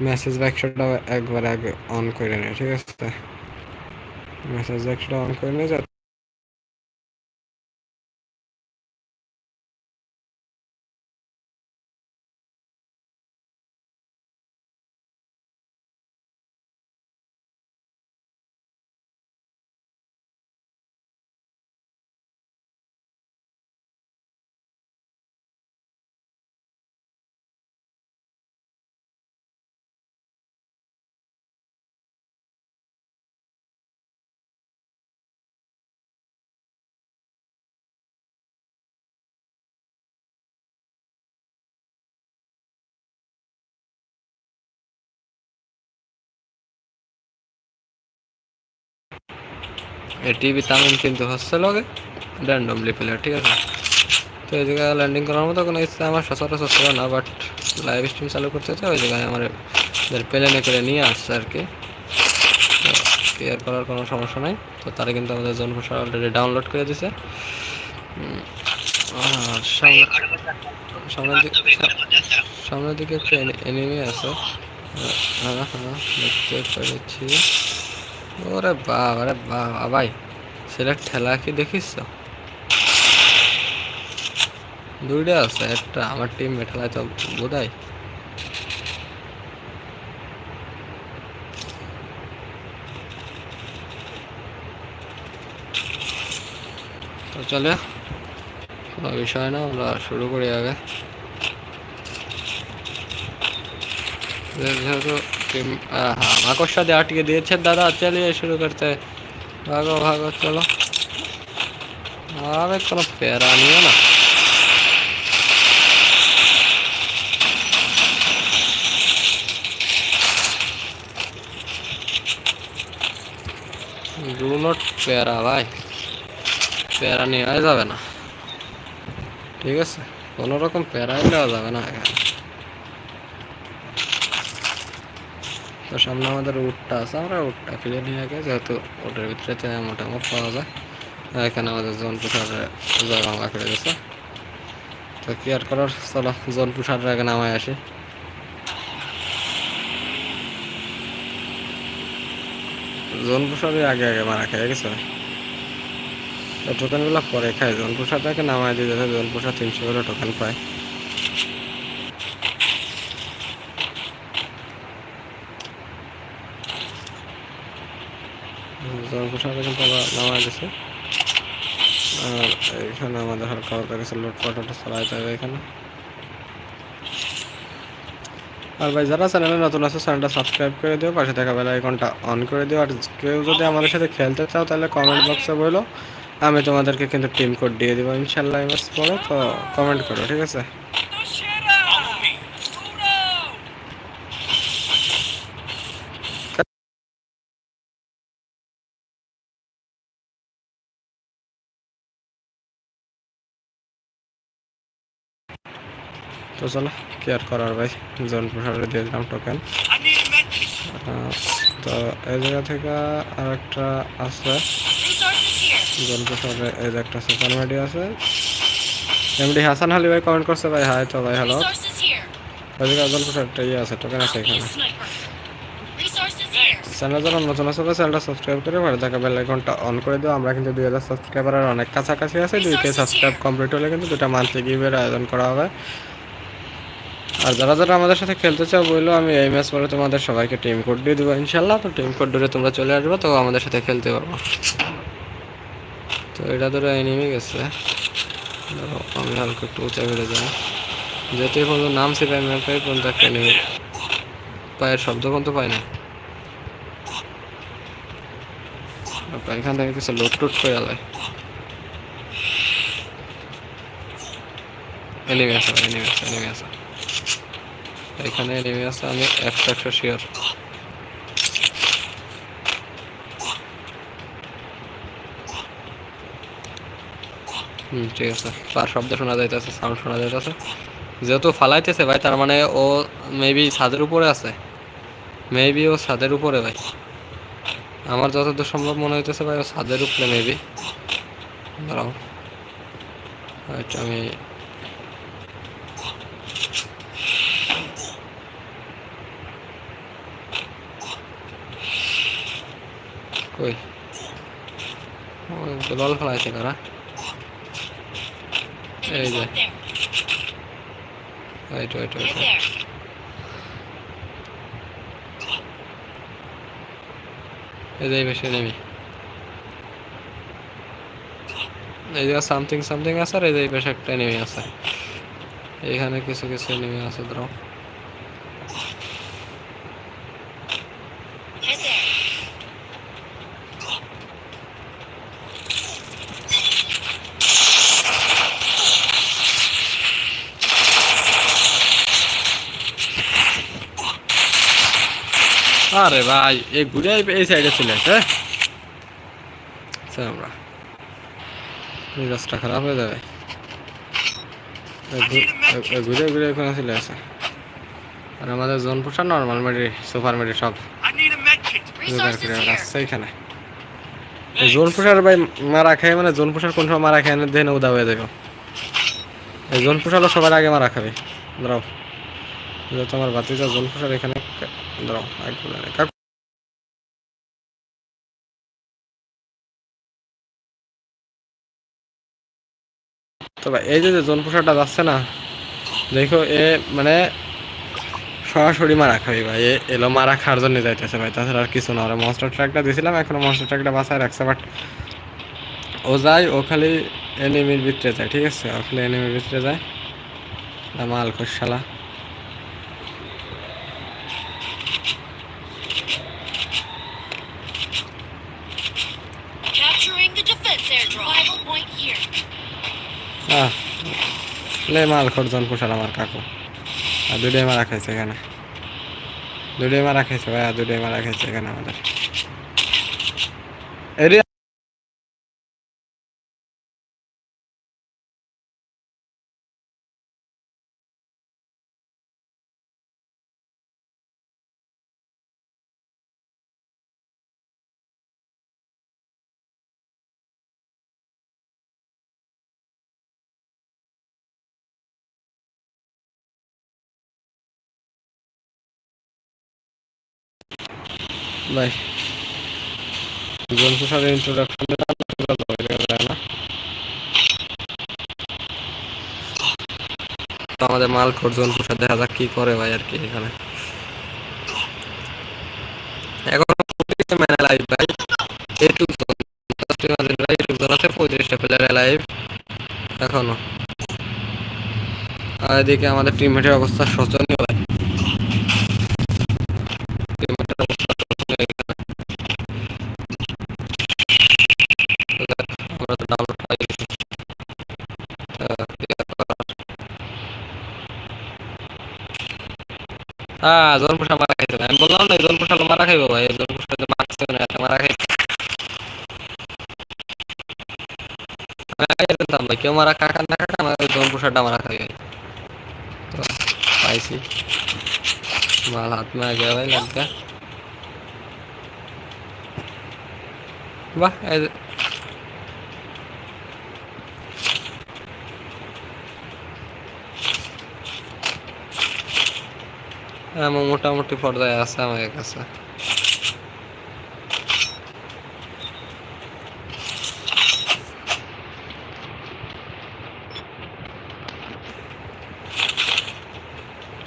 Message বাক্সটা একবার আগে অন করে নে ঠিক আছে? মেসেজ বাক্সটা অন করে নে যাতে টিভি তামিম কিন্তু হচ্ছে লগে র্যান্ডমলি প্লেয়ার ঠিক আছে? তো এই জায়গায় ল্যান্ডিং করার মতো কোনো ইচ্ছা আমার সচরাচর ছিল না বাট লাইভ স্ট্রিম চালু করতে চাই, ওই জায়গায় আমার প্লেনে করে নিয়ে আসছে আর কি। কেয়ার করার কোনো সমস্যা নাই, তো তারা কিন্তু আমাদের জোন ভাষা অলরেডি ডাউনলোড করে দিছে। আর সামনে সামনের দিকে সামনের দিকে একটা এনিমি আছে। হ্যাঁ হ্যাঁ দেখতে পেরেছি। ওরে বাবা আরে বাবা ভাই, ছেলের ঠেলা কি দেখিস দুইটা আছে, একটা আমার টিম ঠেলায় তো বোধাই তো চলে, কোনো বিষয় না, আমরা শুরু করি আগে। যেহেতু कि हाँ माकोशा दे आट के दिए दादा चलिए शुरू करते हैं भागो भागो चलो हाँ को प्यारा नहीं है ना ডু নট भाई ভাই नहीं নিয়ে যাবে ना ठीक है কোনো रकम প্যারাই নেওয়া যাবে না ना তো সামনে আমাদের উটটা আছে, আমরা উটটা কিনে নিয়ে আগে, যেহেতু উটের ভিতরে মোটামুটি পাওয়া যায়। এখানে আমাদের জন পুষারে জায়গা করে গেছে। তো কি আর করার, চলো জন পুষারের আগে নামায় আসি। জন পুষারে আগে আগে মারা খেয়ে গেছে। টোকেনগুলো পরে খায়। জন পুষারটাকে নামায় দিয়ে যাতে জন পুষার তিনশো করে টোকেন পায়। কিন্তু আবার নামা গেছে আর এখানে আমাদের হালকা হালকা কিছু লোটপাটটা চালাইতে হবে এখানে। আর ভাই, যারা চ্যানেলে নতুন আছে চ্যানেলটা সাবস্ক্রাইব করে দিও, পাশে থাকা বেলা আইকনটা অন করে দিও। আর কেউ যদি আমাদের সাথে খেলতে চাও, তাহলে কমেন্ট বক্সে বলো। আমি তোমাদেরকে কিন্তু টিম কোড দিয়ে দেবো ইনশাল্লাহ এবার পরে তো কমেন্ট করো, ঠিক আছে? তো চলো কেয়ার করার ভাই? জন প্রসারে দিয়ে দিলাম টোকেন তো এই জায়গা থেকে আর একটা আছে। জন প্রসারে এই যে একটা সোশ্যাল মিডিয়া আছে। এমডি হাসান হালি ভাই কমেন্ট করছে, ভাই হাই তো ভাই হ্যালো ওই জায়গায় জন প্রসারটা ইয়ে আছে টোকেন আছে এখানে। চ্যানেল যারা নতুন আছে চ্যানেলটা সাবস্ক্রাইব করে ভালো থাকা বেল আইকনটা অন করে দিও। আমরা কিন্তু দুই হাজার সাবস্ক্রাইবার অনেক কাছাকাছি আছে। দুই কে সাবস্ক্রাইব কমপ্লিট হলে কিন্তু দুটা মান্থলি গিভের আয়োজন করা হবে। আর যারা যারা আমাদের সাথে খেলতে চাও বলল, আমি এই ম্যাচ পরে তোমাদের সবাইকে টিম কোড দিয়ে দেবো ইনশাল্লাহ তো টিম কোড ধরে তোমরা চলে আসবে, তো আমাদের সাথে খেলতে পারব। তো এটা ধরো এনিমি গেছে। আমি হালকা একটু উঁচা বেড়ে যাই। যেতে পর্যন্ত নাম সে পাই ম্যাপে পর্যন্ত একটা এনিমি পায়ের শব্দ পর্যন্ত পাই না এখান থেকে কিছু লোট টোট করে আলায়। এনিমি আছে এনিমি আছে এনিমি আছে। এখানে নেমে আছে আমি একশো একশো শিওর হুম, ঠিক আছে। তার শব্দ শোনা যাইতেছে সাউন্ড শোনা যাইতেছে। যেহেতু ফালাইতেছে ভাই, তার মানে ও মেবি ছাদের উপরে আছে। মেবি ও ছাদের উপরে ভাই। আমার যতদূর সম্ভব মনে হইতেছে ভাই, ও ছাদের উপরে মেবি দাঁড়াও। আচ্ছা আমি ওই দল ফেলাইছে কারা এই যে। সামথিং সামথিং আছে আর এই একটা নেমে আছে। এখানে কিছু কিছু নেমে আছে ধরো আরে ভাই, এই ঘুরে এই সাইডে চলে আসে আচ্ছা আমরা। মেজাজটা খারাপ হয়ে যাবে। ঘুরে ঘুরে এখানে চলে আসে। আর আমাদের জোন পোষা নর্মাল মেডি সুপার মেডি সব। এখানে। জোন পোষার ভাই মারা খায় মানে জোন পোষার কোন সময় মারা খায় না দেহে উদা হয়ে যাবে। এই জোন পোষালো সবার আগে মারা খাবে। দাঁড়াও। যেহেতু আমার বাতিজা জোন পোষার এখানে। দাঁড়াও একটু দাঁড়াও। কাকু তো ভাই, এই যে জোন পোষাটা যাচ্ছে না, দেখো এ মানে সরাসরি মারা খাবি ভাই এলো মারা খাওয়ার জন্য যাইতেছে ভাই, তাছাড়া আর কিছু না। ওরা মনস্টার ট্র্যাকটা দিয়েছিলাম এখনও মনস্টার ট্র্যাকটা বাসায় রাখছে বাট ও যায়, ও খালি এনিমির ভিতরে যায়, ঠিক আছে? ও খালি এনিমির ভিতরে যায়। মাল খোসালা আহ, লে মাল খরজন পোষাল আমার কাকু। আর দুটোই মারা খাইছে এখানে। দুটোই মারা খাইছে ভাই আর দুটোই মারা খাইছে এখানে আমাদের। এরিয়া ইন্ট্রোডাকশন আমাদের মাল দেখা যাক কি করে ভাই আর কি এখানে। এখন লাইভ ভাই। লাইভ এখনও। আর এদিকে আমাদের টিমমেটের অবস্থা শোচনীয়। হ্যাঁ জন পোষা মারা খাইছে ভাই। আমি বললাম না জন পোষা মারা খাইবো ভাই জন পোষা মারছে না একটা মারা খাইছে আমি আগে জানতাম ভাই কেউ মারা কাকা না কাকা আমার জন পোষাটা মারা খাই ভাই তো পাইছি মাল হাত में आ गया भाई लग गया এই হ্যাঁ মোটামুটি পর্যায়ে আছে আমার কাছে।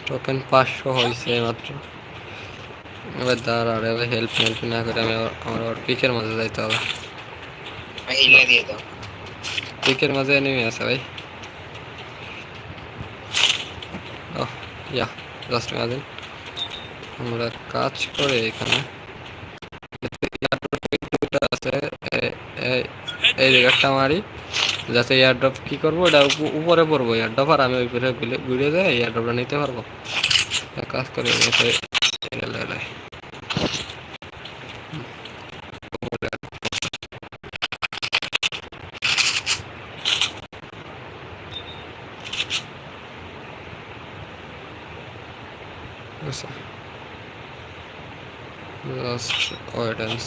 টোকেন পাঁচশো হয়েছে মাত্র। এবার দাঁড়া রে ভাই হেল্প হেল্প না করে আমি আমার আবার পিকের মাঝে যাইতে হবে। পিকের মাঝে নেমে আছে ভাই। ও ইয়া জাস্ট দেন। আমরা কাজ করে এখানে। আছে এই জায়গাটা মারি, যাতে এয়ারড্রপ কি করব এটা উপরে পড়ব। এয়ারড্রপ আর আমি ওই ঘুরে ঘুরে যাই এয়ারড্রপটা নিতে পারব। কাজ করি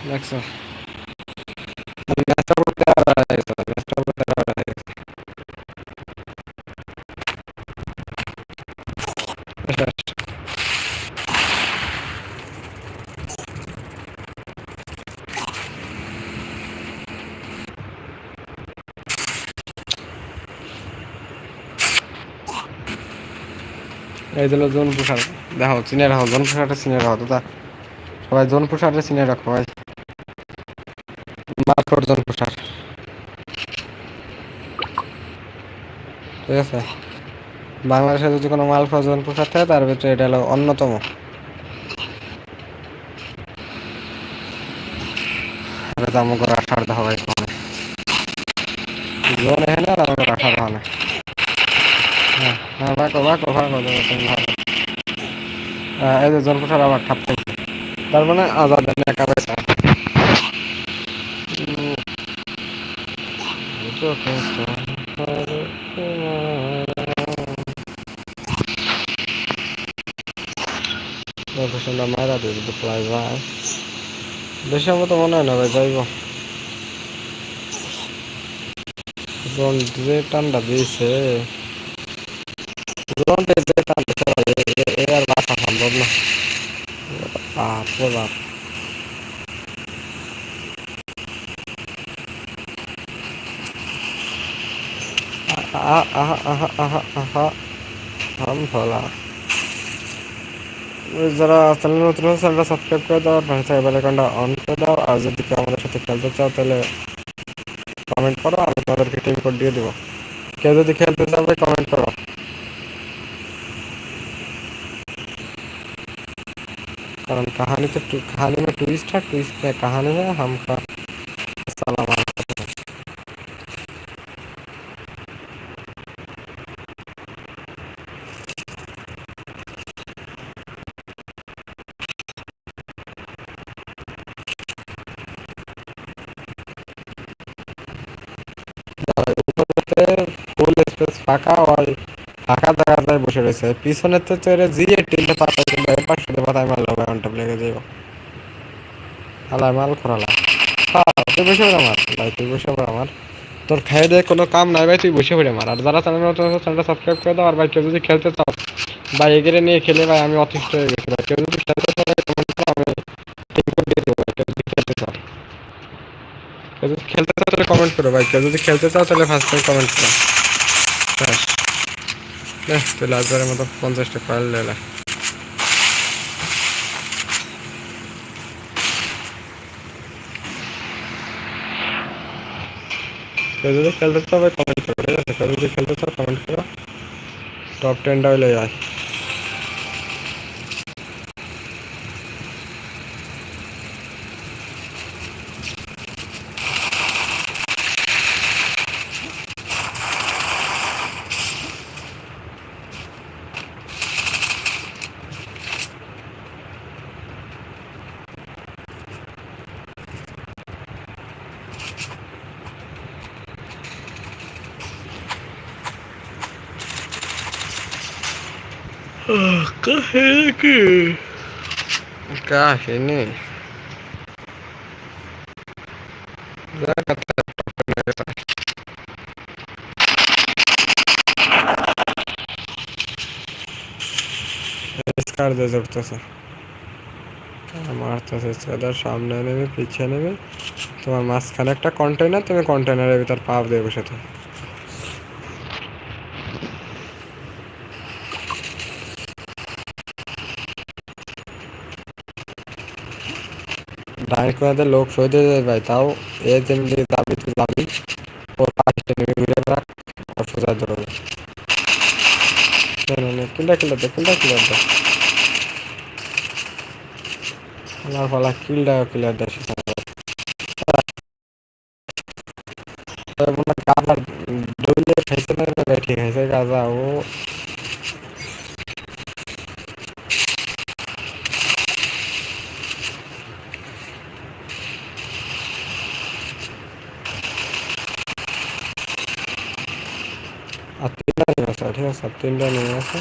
আর এই দিল জোন প্রসার দেখো চিনে রাখো জোন প্রসারটা চিনে রাখো দাদা। সবাই জোন প্রসারটা চিনে রাখো, ভাই। মার্কর জোন প্রসার ঠিক আছে? বাংলাদেশে যদি কোনো মাল জোন প্রসার থাকে, তার ভিতরে এটা হলো অন্যতম। আমাকে রাখার দেখা হ্যাঁ। হ্যাঁ তার মানে আজাদ একা পয়সা প্রফেশনটা মারা দিয়ে যদি প্রায় যায় বেশি আমার তো মনে হয় না ভাই যাইব জন যে টান্ডা দিয়েছে জন যে টান্ডা দিয়েছে এ আর বাসা সম্ভব না বাপরে বাপ আহা আহা আহা আহা আহা হাম ভোলা যারা চ্যানেল নতুন হচ্ছে চ্যানেলটা সাবস্ক্রাইব করে দাও আর পাশে থাকা বেলাইকনটা অন করে দাও আর যদি কেউ আমাদের সাথে খেলতে চাও তাহলে কমেন্ট করো আমি তোমাদেরকে টিম কোড দিয়ে দেবো কেউ যদি খেলতে চাও কমেন্ট করো कारण कहानी तो टू- कहानी में ट्विस्ट है ट्विस्ट में कहानी है हमका ফাঁকা আর ফাঁকা জায়গা যায় বসে রয়েছে। পিছনের তো চড়ে জিয়ে পাতা কিন্তু পাতায় মারলো ব্যাগনটা লেগে আলাই মাল খরালা। তুই বসে পড়ে ভাই, তুই বসে পড়ে তোর খাই দিয়ে কোনো কাম নাই, ভাই, তুই বসে পড়ে আর যারা চ্যানেল নতুন চ্যানেলটা সাবস্ক্রাইব করে দাও, আর ভাই, কেউ যদি খেলতে চাও বা এগিয়ে নিয়ে খেলে, ভাই, আমি অতিষ্ঠ হয়ে গেছি, ভাই। কেউ যদি খেলতে চাও, ভাই আমি টিম দিয়ে দেবো, ভাই, কেউ যদি খেলতে চাও। কেউ যদি খেলতে চাও, তাহলে কমেন্ট করো, ভাই। কেউ যদি খেলতে চাও, তাহলে ফার্স্ট টাইম কমেন্ট করো। লাস্টবারের মতো পঞ্চাশটা কয়েল লেলা কেউ যদি খেলতে চাও কমেন্ট করো ঠিক আছে কেউ যদি খেলতে চাও কমেন্ট করো টপ টেনটা হইলে যায় উঠতেছে মারতেছে সেদার সামনে নেবে পিছিয়ে নেবে তোমার মাঝখানে একটা কন্টেনার তুমি কন্টেনারের ভিতর পাপ দিয়ে বসে থাকো। ডাইরেক্ট লোক সই দিয়ে যায় ভাই, তাও এ যেমনি দাবি তুই দাবি। ওর পাশে নেমে ঘুরে রাখ ওর সোজা ধরবে। কিল্লা কিল্লা দে কিল্লা কিল্লা দে আমার ফলা কিলটা কিলার দে গাজা ডুলে খাইছে না, ঠিক খাইছে গাজা ও আর আসো ঠিক আছে তিনটা নিয়ে আসো।